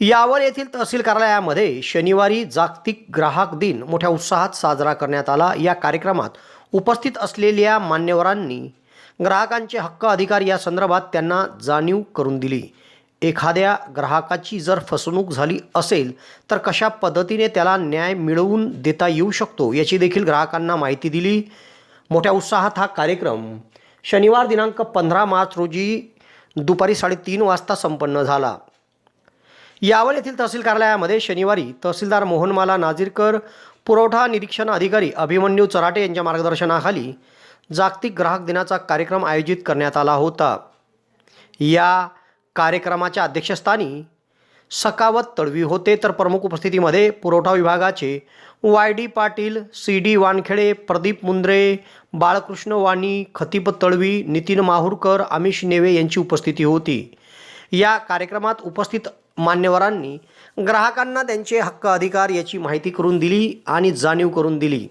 यावर येथील तहसील कार्यालयामध्ये शनिवारी जागतिक ग्राहक दिन मोठ्या उत्साहात साजरा करण्यात आला. या कार्यक्रमात उपस्थित असलेल्या मान्यवरांनी ग्राहकांचे हक्क अधिकार या संदर्भात त्यांना जाणीव करून दिली. एखाद्या ग्राहकाची जर फसवणूक झाली असेल तर कशा पद्धतीने त्याला न्याय मिळवून देता येऊ शकतो याची देखील ग्राहकांना माहिती दिली. मोठ्या उत्साहात हा कार्यक्रम शनिवार दिनांक पंधरा मार्च रोजी दुपारी साडेतीन वाजता संपन्न झाला. यावर येथील तहसील कार्यालयामध्ये शनिवारी तहसीलदार मोहनमाला नाझीरकर पुरवठा निरीक्षण अधिकारी अभिमन्यू चराटे यांच्या मार्गदर्शनाखाली जागतिक ग्राहक दिनाचा कार्यक्रम आयोजित करण्यात आला होता. या कार्यक्रमाच्या अध्यक्षस्थानी सकावत तळवी होते तर प्रमुख उपस्थितीमध्ये पुरवठा विभागाचे Y D Patil C D Wankhede Pradeep Mundre Balkrishna Wani Khatip Talvi Nitin Mahurkar Amish Neve यांची उपस्थिती होती. या कार्यक्रमात उपस्थित मान्यवरांनी ग्राहकांना त्यांचे हक्क अधिकार याची माहिती करून दिली आणि जाणीव करून दिली.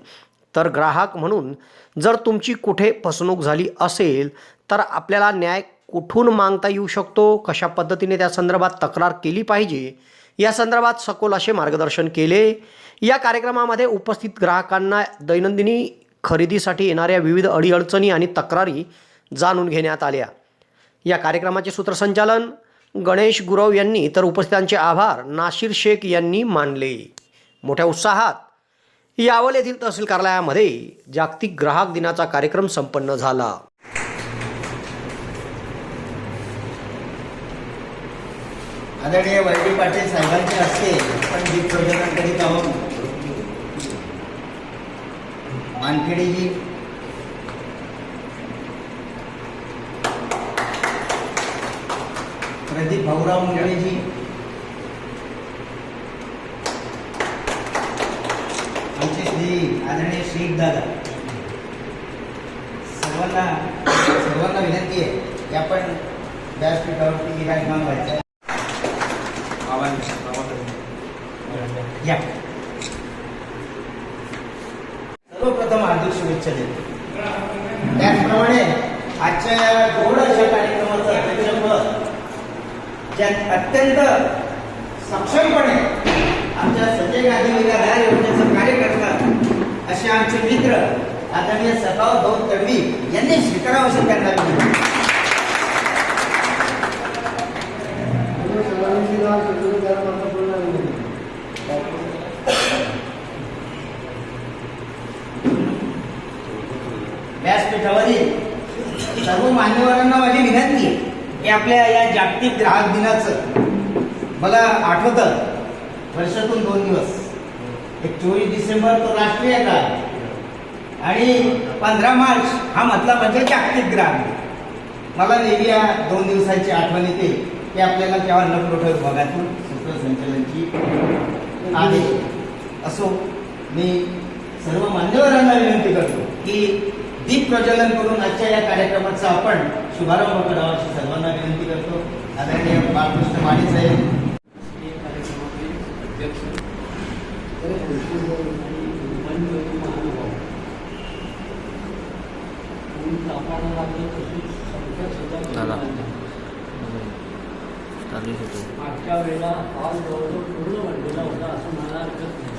तर ग्राहक म्हणून जर तुमची कुठे फसवणूक झाली असेल तर आपल्याला न्याय कुठून मागता येऊ शकतो? कशा पद्धतीने त्या संदर्भात तक्रार केली पाहिजे? या संदर्भात सखोल असे मार्गदर्शन केले. या कार्यक्रमामध्ये उपस्थित ग्राहकांना दैनंदिनी खरेदीसाठी येणाऱ्या विविध अडीअडचणी आणि तक्रारी जाणून घेण्यात आल्या. या कार्यक्रमाचे सूत्रसंचालन गणेश गुरव यांनी तर उपस्थितांचे आभार. नाशिर शेख यांनी मानले. मोठ्या उत्साहात यावल येथील तहसील कार्यालयामध्ये जागतिक ग्राहक दिनाचा कार्यक्रम संपन्न झाला. आदरणीय वैद्य पाटील साहेबांचे हस्ते पण दीप प्रज्वलन करीत आहोत. मानखेडेजी प्रदीप भाऊराव मुंगळेजी आमचे श्री आदरणीय श्री दादा. सर्वांना सर्वांना विनंती आहे की आपण व्यासपीठावरती विराजमान व्हायचं या. सर्वप्रथम हार्दिक शुभेच्छा देतो. त्याचप्रमाणे आजच्या या गोडाच्या कार्यक्रमाचं अध्यक्षपद ज्या अत्यंत सक्षमपणे आमच्या संजय गांधी निराधार योजनेचं कार्य करतात असे आमचे मित्र आदरणीय सभाव भाऊ तडवी यांनी स्वीकारावं असं त्यांना व्यासपीठावरील सर्व मान्यवरांना माझी विनंती आहे. हे आपल्या या जागतिक ग्राहक दिनाचं मला आठवतं. वर्षातून दोन दिवस. एक चोवीस डिसेंबर तो राष्ट्रीय काळ आणि पंधरा मार्च हा म्हटला म्हणजे जागतिक ग्राहक दिन. मला नेहमी या दोन दिवसांची आठवण येते. की आपल्याला तेव्हा अन्न विभागातून सूत्रसंचालनची आहे. असो मी सर्व मान्यवरांना विनंती करतो की दीप प्रज्वलन करून आजच्या या कार्यक्रमाचा आपण शुभारंभ करावा अशी सर्वांना विनंती करतो. आदरणीय बाळकृष्ण माने साहेब. मागच्या वेळेला हॉल जवळजवळ पूर्ण भरलेला होता असं मला हरकत नाही.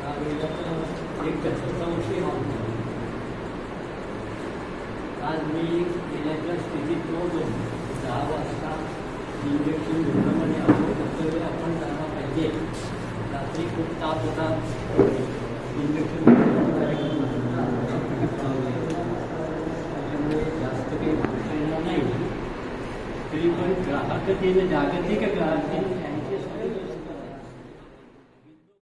त्यावेळेला एक चतुर्थांशी हॉल होता. आज मी येण्याच्या स्थितीत नव्हतो दहा वाजता इंजेक्शन घेतलं म्हणजे आपलं कर्तव्य आपण जायला पाहिजे. रात्री खूप ताप होता. इंजेक्शन कार्यक्रम त्याच्यामुळे जास्त काही येणार नाही. तरी पण ग्राहक दिन जागतिक ग्राहक